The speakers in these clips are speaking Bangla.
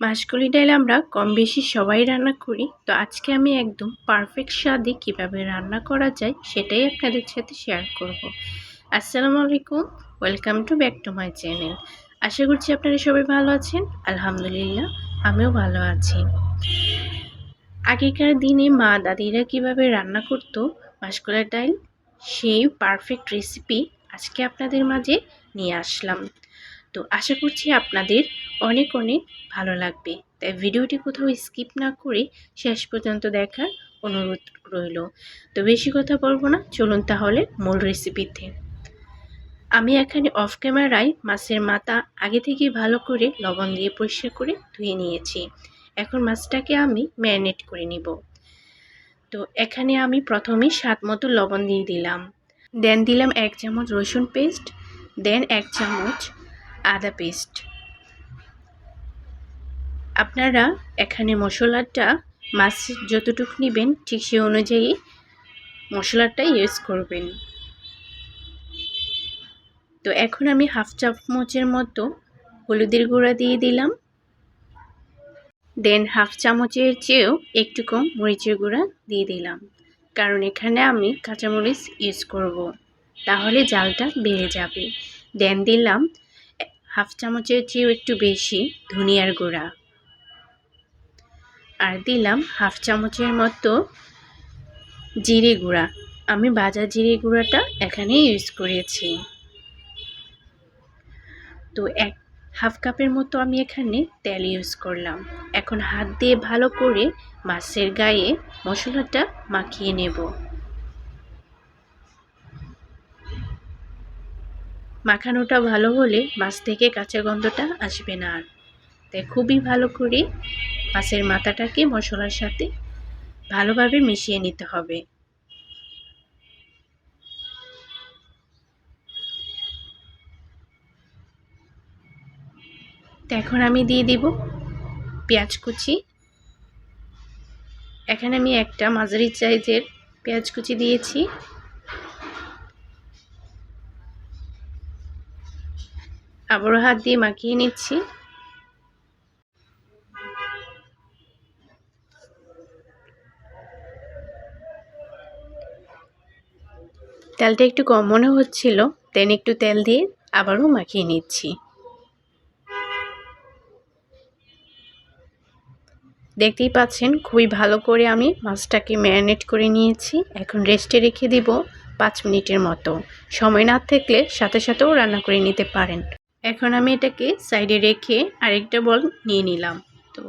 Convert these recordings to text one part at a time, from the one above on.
মাসকলি ডাল আমরা কম বেশি সবাই রান্না করি। তো আজকে আমি একদম পারফেক্ট স্বাদে কীভাবে রান্না করা যায় সেটাই আপনাদের সাথে শেয়ার করব। আসসালামু আলাইকুম welcome to back to my channel আশা করছি আপনারা সবাই ভালো আছেন, আলহামদুলিল্লাহ, আমিও ভালো আছি। আগেকার দিনে মা দাদিরা কীভাবে রান্না করতো মাসকলার ডাল সেই পারফেক্ট রেসিপি আজকে আপনাদের মাঝে নিয়ে আসলাম। তো আশা করছি আপনাদের অনেক অনেক ভালো লাগবে। তাই ভিডিওটি কোথাও স্কিপ না করে শেষ পর্যন্ত দেখার অনুরোধ রইল। তো বেশি কথা বলব না, চলুন তাহলে মূল রেসিপিতে আমি এখানে অফ ক্যামেরায় মাছের মাথা আগে থেকে ভালো করে লবণ দিয়ে পরিষ্কার করে ধুয়ে নিয়েছি। এখন মাছটাকে আমি ম্যারিনেট করে নিব। তো এখানে আমি প্রথমে স্বাদ মতো লবণ দিয়ে দিলাম। দেন দিলাম এক চামচ রসুন পেস্ট, দেন এক চামচ আদা পেস্ট। আপনারা এখানে মশলাটা মাছ যতটুকু নেবেন ঠিক সে অনুযায়ী মশলাটা ইউজ করবেন। তো এখন আমি হাফ চামচের মতো হলুদের গুঁড়া দিয়ে দিলাম। দেন হাফ চামচের চেয়েও একটু কম মরিচের গুঁড়া দিয়ে দিলাম। কারণ এখানে আমি কাঁচামরিচ ইউজ করব। তাহলে জালটা বেড়ে যাবে। দেন দিলাম হাফ চামচের চেয়েও একটু বেশি ধনিয়ার গুঁড়া। আর দিলাম হাফ চামচের মতো জিরে গুঁড়া। আমি বাজার জিরে গুঁড়াটা এখানে ইউজ করেছি। তো এক হাফ কাপের মতো আমি এখানে তেল ইউজ করলাম। এখন হাত দিয়ে ভালো করে মাছের গায়ে মশলাটা মাখিয়ে নেব। মাখানোটা ভালো হলে মাছ থেকে কাঁচা গন্ধটা আসবে না আর। তাই খুবই ভালো করে মাছের মাথাটাকে মশলার সাথে ভালোভাবে মিশিয়ে নিতে হবে। এখন আমি দিয়ে দিব পেঁয়াজ কুচি। এখানে আমি একটা মাঝারি সাইজের পেঁয়াজ কুচি দিয়েছি। আবারও হাত দিয়ে মাখিয়ে নিচ্ছি। তেলটা একটু কম মনে হচ্ছিল, দেন একটু তেল দিয়ে আবারও মাখিয়ে নিচ্ছি। দেখতেই পাচ্ছেন, খুবই ভালো করে আমি মাছটাকে ম্যারিনেট করে নিয়েছি। এখন রেস্টে রেখে দিব পাঁচ মিনিটের মতো। সময় না থাকলে সাথে সাথেও রান্না করে নিতে পারেন। এখন আমি এটাকে সাইডে রেখে আরেকটা বল নিয়ে নিলাম। তো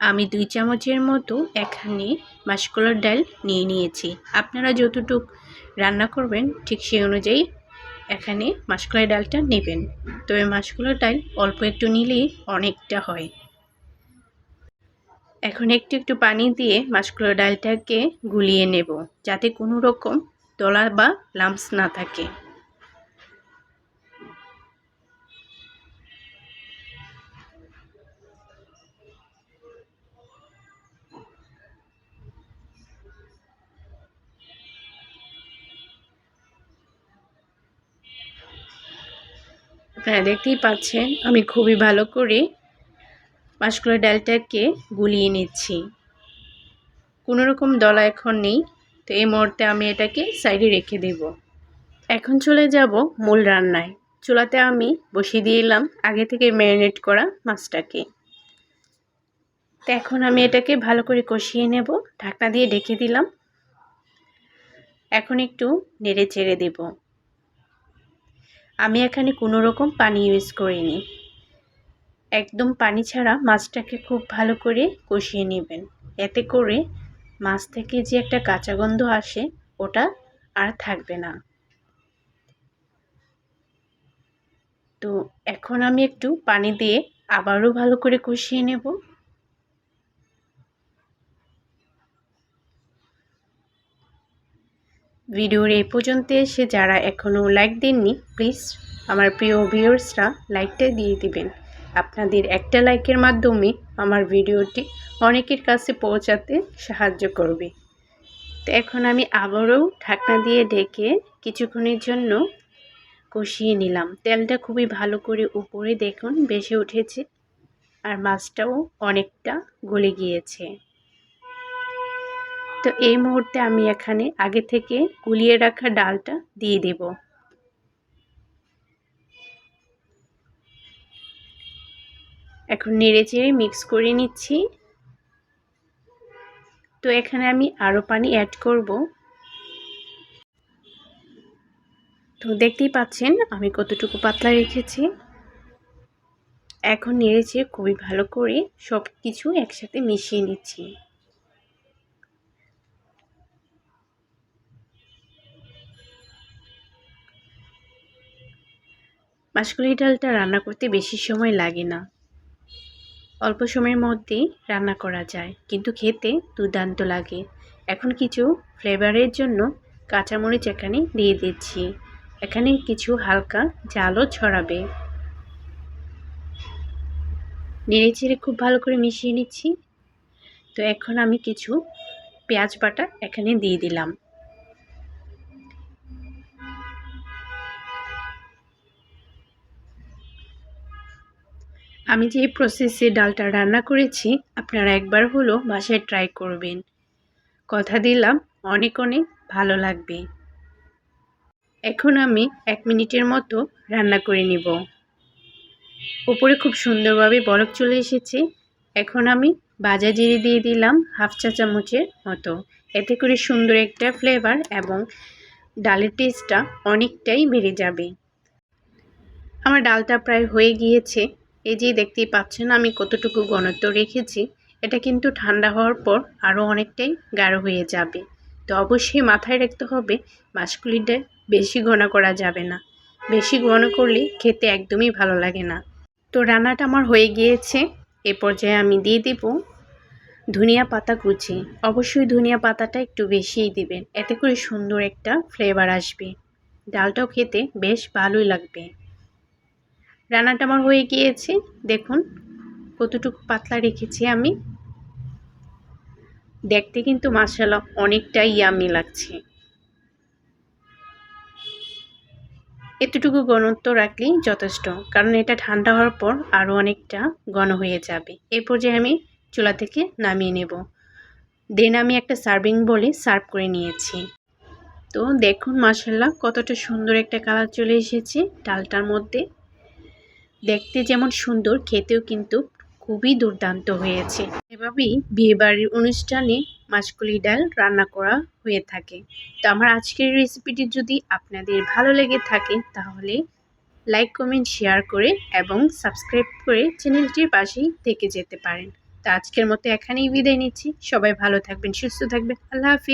আমি দুই চামচের মতো এখানে মাসকলার ডাল নিয়ে নিয়েছি। আপনারা যতটুক রান্না করবেন ঠিক সেই অনুযায়ী এখানে মাসকলাই ডালটা নেবেন। তবে মাসকলার ডাল অল্প একটু নিলেই অনেকটা হয়। এখন একটু একটু পানি দিয়ে মাসকলার ডালটাকে গুলিয়ে নেব যাতে কোনো রকম দলা বা লাম্পস না থাকে। আপনারা দেখতেই পাচ্ছেন, আমি খুবই ভালো করে মাসকলার ডালটাকে গুলিয়ে নিচ্ছি। কোনো রকম দলা এখন নেই, তো এই মুহূর্তে আমি এটাকে সাইডে রেখে দেব। এখন চলে যাব মূল রান্নায়। চুলাতে আমি বসিয়ে দিলাম আগে থেকে ম্যারিনেট করা মাছটাকে। তো এখন আমি এটাকে ভালো করে কষিয়ে নেব, ঢাকনা দিয়ে ঢেকে দিলাম। এখন একটু নেড়ে চেড়ে দেব। আমি এখানে কোনো রকম পানি ইউজ করিনি। একদম পানি ছাড়া মাছটাকে খুব ভালো করে কষিয়ে নেবেন। এতে করে মাছ থেকে যে একটা কাঁচা গন্ধ আসে, ওটা আর থাকবে না। তো এখন আমি একটু পানি দিয়ে আবারও ভালো করে কষিয়ে নেব। ভিডিওর এই পর্যন্ত এসে যারা এখনও লাইক দেননি প্লিজ আমার প্রিয় ভিউয়ার্সরা লাইকটা দিয়ে দিবেন। আপনাদের একটা লাইকের মাধ্যমে আমার ভিডিওটি অনেকের কাছে পৌঁছাতে সাহায্য করবে। তো এখন আমি আবারও ঢাকনা দিয়ে ঢেকে কিছুক্ষণের জন্য কষিয়ে নিলাম। তেলটা খুবই ভালো করে উপরে দেখুন বেশি উঠেছে আর মাছটাও অনেকটা গলে গিয়েছে। তো এই মুহূর্তে আমি এখানে আগে থেকে গুলিয়ে রাখা ডালটা দিয়ে দেব। এখন নেড়ে চেড়ে মিক্স করে নিচ্ছি। তো এখানে আমি আরও পানি অ্যাড করব। তো দেখতেই পাচ্ছেন, আমি কতটুকু পাতলা রেখেছি। এখন নেড়েছে খুবই ভালো করে সব কিছু একসাথে মিশিয়ে নিচ্ছি। মাসকলি ডালটা রান্না করতে বেশি সময় লাগে না। অল্প সময়ের মধ্যেই রান্না করা যায়, কিন্তু খেতে দুর্দান্ত লাগে। এখন কিছু ফ্লেভারের জন্য কাঁচামরিচ এখানে দিয়ে দিচ্ছি। এখানে কিছু হালকা জালও ছড়াবে। নেড়ে চেড়ে খুব ভালো করে মিশিয়ে নিচ্ছি। তো এখন আমি কিছু পেঁয়াজ বাটা এখানে দিয়ে দিলাম। আমি যে প্রসেসে ডালটা রান্না করেছি, আপনারা একবার হলো বাসায় ট্রাই করবেন। কথা দিলাম, অনেক অনেক ভালো লাগবে। এখন আমি এক মিনিটের মতো রান্না করে নিব। উপরে খুব সুন্দরভাবে বরফ চলে এসেছে। এখন আমি বাজা জিরে দিয়ে দিলাম হাফ চা চামচের মতো। এতে করে সুন্দর একটা ফ্লেভার এবং ডালের টেস্টটা অনেকটাই বেড়ে যাবে। আমার ডালটা প্রায় হয়ে গিয়েছে। এই যে দেখতেই পাচ্ছেন, আমি কতটুকু ঘনত্ব রেখেছি, এটা কিন্তু ঠান্ডা হওয়ার পর আরও অনেকটাই গাঢ় হয়ে যাবে। তো অবশ্যই মাথায় রাখতে হবে মাছগুলিটা বেশি ঘন করা যাবে না। বেশি ঘন করলে খেতে একদমই ভালো লাগে না। তো রান্নাটা আমার হয়ে গিয়েছে, এ পর্যায়ে আমি দিয়ে দেব ধনিয়া পাতা কুচি। অবশ্যই ধনিয়া পাতাটা একটু বেশিই দিবেন, এতে করে সুন্দর একটা ফ্লেভার আসবে। ডালটাও খেতে বেশ ভালোই লাগবে। রান্নাটা আমার হয়ে গিয়েছে। দেখুন, কতটুকু পাতলা রেখেছি আমি। দেখতে কিন্তু মাসালা অনেকটাই ইয়ামি লাগছে। এতটুকু ঘনত্ব রাখলেই যথেষ্ট, কারণ এটা ঠান্ডা হওয়ার পর আরও অনেকটা ঘন হয়ে যাবে। এ পর্যায়ে আমি চুলা থেকে নামিয়ে নেব। দেন আমি একটা সার্ভিং বলে সার্ভ করে নিয়েছি। তো দেখুন মাসাল্লাহ কতটা সুন্দর একটা কালার চলে এসেছে ডালটার মধ্যে। দেখতে যেমন সুন্দর, খেতেও কিন্তু খুবই দুর্দান্ত হয়েছে। এভাবেই বিয়েবাড়ির অনুষ্ঠানে মাছকুলি ডাল রান্না করা হয়ে থাকে। তো আমার আজকের রেসিপিটি যদি আপনাদের ভালো লেগে থাকে, তাহলে লাইক কমেন্ট শেয়ার করে এবং সাবস্ক্রাইব করে চ্যানেলটির পাশেই থেকে যেতে পারেন। তো আজকের মতো এখানেই বিদায় নিচ্ছি। সবাই ভালো থাকবেন, সুস্থ থাকবেন। আল্লাহ হাফিজ।